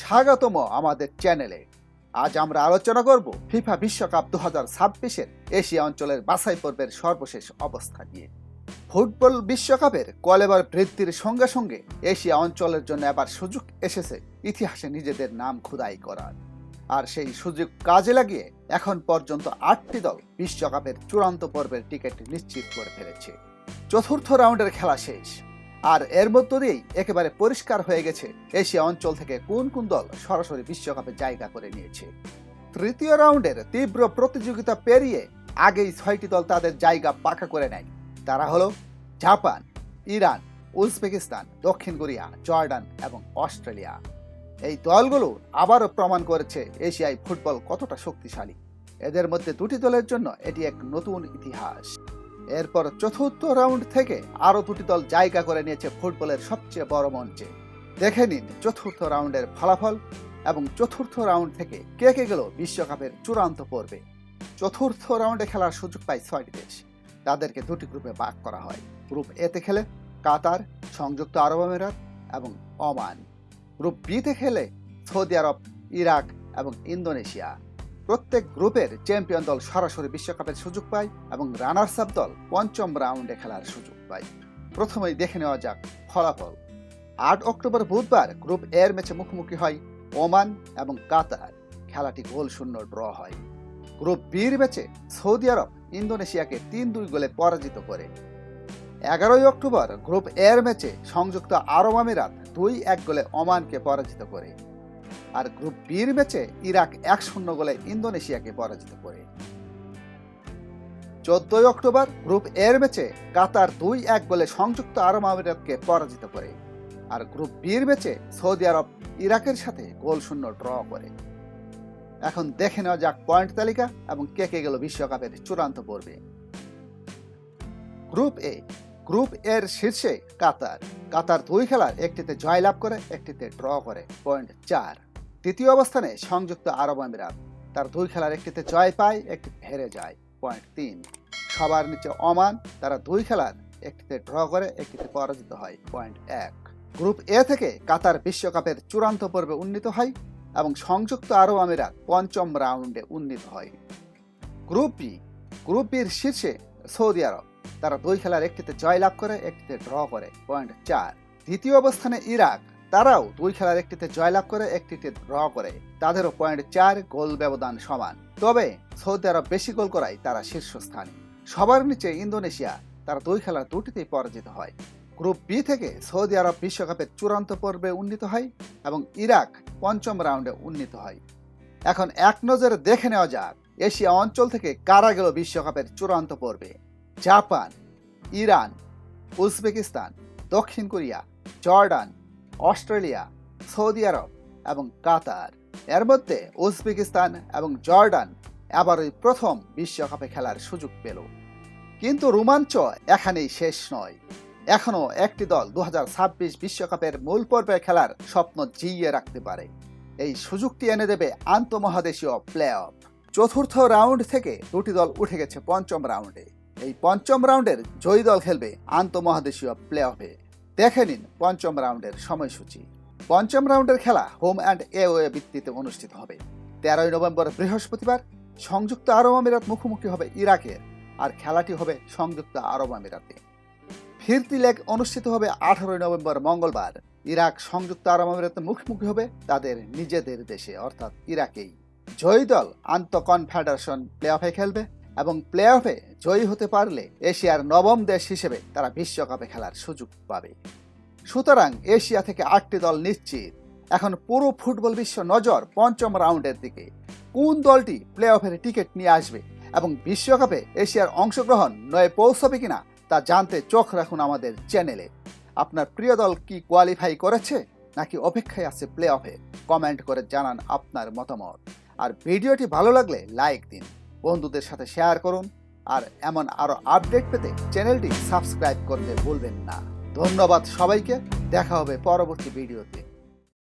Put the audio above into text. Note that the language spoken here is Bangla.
স্বাগতম আমাদের চ্যানেলে। আজ আমরা আলোচনা করব ফিফা বিশ্বকাপ দু হাজার ছাব্বিশের এশিয়া অঞ্চলের বাছাই পর্বের সর্বশেষ অবস্থা নিয়ে। ফুটবল বিশ্বকাপের কলেবার বৃদ্ধির সঙ্গে সঙ্গে এশিয়া অঞ্চলের জন্য এবার সুযোগ এসেছে ইতিহাসে নিজেদের নাম খোদাই করার। আর সেই সুযোগ কাজে লাগিয়ে এখন পর্যন্ত আটটি দল বিশ্বকাপের চূড়ান্ত পর্বের টিকিট নিশ্চিত করে ফেলেছে। চতুর্থ রাউন্ডের খেলা শেষ। আর এর মধ্য দিয়েই একেবারে পরিষ্কার হয়ে গেছে এশিয়া অঞ্চল থেকে কোন কোন দল সরাসরি বিশ্বকাপে জায়গা করে নিয়েছে। তৃতীয় রাউন্ডের তীব্র প্রতিযোগিতা পেরিয়ে আগেই ছয়টি দল তাদের জায়গা পাকা করে নেয়। তারা হলো জাপান, ইরান, উজবেকিস্তান, দক্ষিণ কোরিয়া, জর্ডান এবং অস্ট্রেলিয়া। এই দলগুলো আবারও প্রমাণ করেছে এশিয়ায় ফুটবল কতটা শক্তিশালী। এদের মধ্যে দুটি দলের জন্য এটি এক নতুন ইতিহাস। এরপর চতুর্থ রাউন্ড থেকে আরও দুটি দল জায়গা করে নিয়েছে ফুটবলের সবচেয়ে বড় মঞ্চে। দেখে নিন চতুর্থ রাউন্ডের ফলাফল এবং চতুর্থ রাউন্ড থেকে কে কে গেল বিশ্বকাপের চূড়ান্ত পর্বে। চতুর্থ রাউন্ডে খেলার সুযোগ পায় ছয়টি দেশ। তাদেরকে দুটি গ্রুপে ভাগ করা হয়। গ্রুপ এতে খেলে কাতার, সংযুক্ত আরব আমিরাত এবং ওমান। গ্রুপ বিতে খেলে সৌদি আরব, ইরাক এবং ইন্দোনেশিয়া। প্রত্যেক গ্রুপের চ্যাম্পিয়ন দল সরাসরি বিশ্বকাপের সুযোগ পায় এবং রানার্স আপ দল পঞ্চম রাউন্ডে খেলার সুযোগ পায়। প্রথমেই দেখে নেওয়া যাক ফলাফল। আট অক্টোবর বুধবার গ্রুপ এর ম্যাচে মুখোমুখি হয় ওমান এবং কাতার। খেলাটি গোল শূন্য ড্র হয়। গ্রুপ বির ম্যাচে সৌদি আরব ইন্দোনেশিয়াকে তিন দুই গোলে পরাজিত করে। এগারোই অক্টোবর গ্রুপ এর ম্যাচে সংযুক্ত আরব আমিরাত দুই এক গোলে ওমানকে পরাজিত করে। আর গ্রুপ বির ম্যাচে ইরাক এক শূন্য গোলে ইন্দোনেশিয়াকে পরাজিত করে। চোদ্দই অক্টোবর গ্রুপ এর ম্যাচে কাতার দুই এক গোলে সংযুক্ত আরব আমিরাতকে পরাজিত করে আর গ্রুপ বির ম্যাচে সৌদি আরব ইরাকের সাথে গোল শূন্য ড্র করে। এখন দেখে নেওয়া যাক পয়েন্ট তালিকা এবং কে কে গেল বিশ্বকাপের চূড়ান্ত পর্বে। গ্রুপ এ, গ্রুপ এর শীর্ষে কাতার। কাতার দুই খেলার একটিতে জয়লাভ করে, একটিতে ড্র করে, পয়েন্ট চার। দ্বিতীয় অবস্থানে সংযুক্ত আরব আমিরাত। তার দুই খেলার একটিতে জয় পায়, একটি হেরে যায়। পয়েন্ট তিন। সবার নিচে অমান তারা দুই খেলার একটিতে ড্র করে, একটিতে পরাজিত হয়। পয়েন্ট এক। গ্রুপ এ থেকে কাতার বিশ্বকাপের চূড়ান্ত পর্বে উন্নীত হয় এবং সংযুক্ত আরব আমিরাত পঞ্চম রাউন্ডে উন্নীত হয়। Group B. গ্রুপ বির শীর্ষে সৌদি আরব। তারা দুই খেলার একটিতে জয় লাভ করে, একটিতে ড্র করে। পয়েন্ট চার। দ্বিতীয় অবস্থানে ইরাক তারাও দুই খেলার একটিতে জয়লাভ করে, একটিতে ড্র করে। তাদেরও পয়েন্ট চার গোল ব্যবধান সমান। তবে সৌদি আরব বেশি গোল করায় তারা শীর্ষস্থানে। সবার নিচে ইন্দোনেশিয়া, তারা দুই খেলার দুটিতেই পরাজিত হয়। গ্রুপ বি থেকে সৌদি আরব বিশ্বকাপের চূড়ান্ত পর্বে উন্নীত হয় এবং ইরাক পঞ্চম রাউন্ডে উন্নীত হয়। এখন এক নজরে দেখে নেওয়া যাক এশিয়া অঞ্চল থেকে কারা গেল বিশ্বকাপের চূড়ান্ত পর্বে। জাপান, ইরান, উজবেকিস্তান, দক্ষিণ Korea, Jordan Australia, Saudi Arab এবং কাতার। এর মধ্যে উজবেকিস্তান এবং জর্ডান এবারই প্রথম বিশ্বকাপে খেলার সুযোগ পেল। কিন্তু রোমাঞ্চ এখানেই শেষ নয়। এখনও একটি দল দু বিশ্বকাপের মূল পর্বে খেলার স্বপ্ন জিইয়ে রাখতে পারে। এই সুযোগটি এনে দেবে আন্তঃমহাদেশীয় প্লে অফ চতুর্থ রাউন্ড থেকে দুটি দল উঠে গেছে পঞ্চম রাউন্ডে। এই পঞ্চম রাউন্ডের জয়ী দল খেলবে আন্তঃমহাদেশীয় প্লে অফে দেখে নিন পঞ্চম রাউন্ডের সময়সূচি। পঞ্চম রাউন্ডের খেলা হোম অ্যান্ড এ ওয়ে ভিত্তিতে অনুষ্ঠিত হবে। তেরোই নভেম্বর বৃহস্পতিবার সংযুক্ত আরব আমিরাত মুখোমুখি হবে ইরাকের আর খেলাটি হবে সংযুক্ত আরব আমিরাতে। ফিরতি লেগ অনুষ্ঠিত হবে আঠারোই নভেম্বর মঙ্গলবার। ইরাক সংযুক্ত আরব আমিরাতে মুখোমুখি হবে তাদের নিজেদের দেশে, অর্থাৎ ইরাকেই। জয়ী দল আন্ত কনফেডারেশন প্লে অফে খেলবে। এবং প্লে অফে জয়ী হতে পারলে এশিয়ার নবম দেশ হিসেবে তারা বিশ্বকাপে খেলার সুযোগ পাবে। সুতরাং এশিয়া থেকে আটটি দল নিশ্চিত। এখন পুরো ফুটবল বিশ্ব নজর পঞ্চম রাউন্ডের দিকে। কোন দলটি প্লে অফের টিকিট নিয়ে আসবে এবং বিশ্বকাপে এশিয়ার অংশগ্রহণ নয় পৌঁছবে কিনা তা জানতে চোখ রাখুন আমাদের চ্যানেলে। আপনার প্রিয় দল কি কোয়ালিফাই করেছে নাকি অপেক্ষায় আছে প্লে অফে কমেন্ট করে জানান আপনার মতামত। আর ভিডিওটি ভালো লাগলে লাইক দিন। বন্ধুদের সাথে শেয়ার করুন আর এমন আরও আপডেট পেতে চ্যানেলটি সাবস্ক্রাইব করতে ভুলবেন না। ধন্যবাদ সবাইকে, দেখা হবে পরবর্তী ভিডিওতে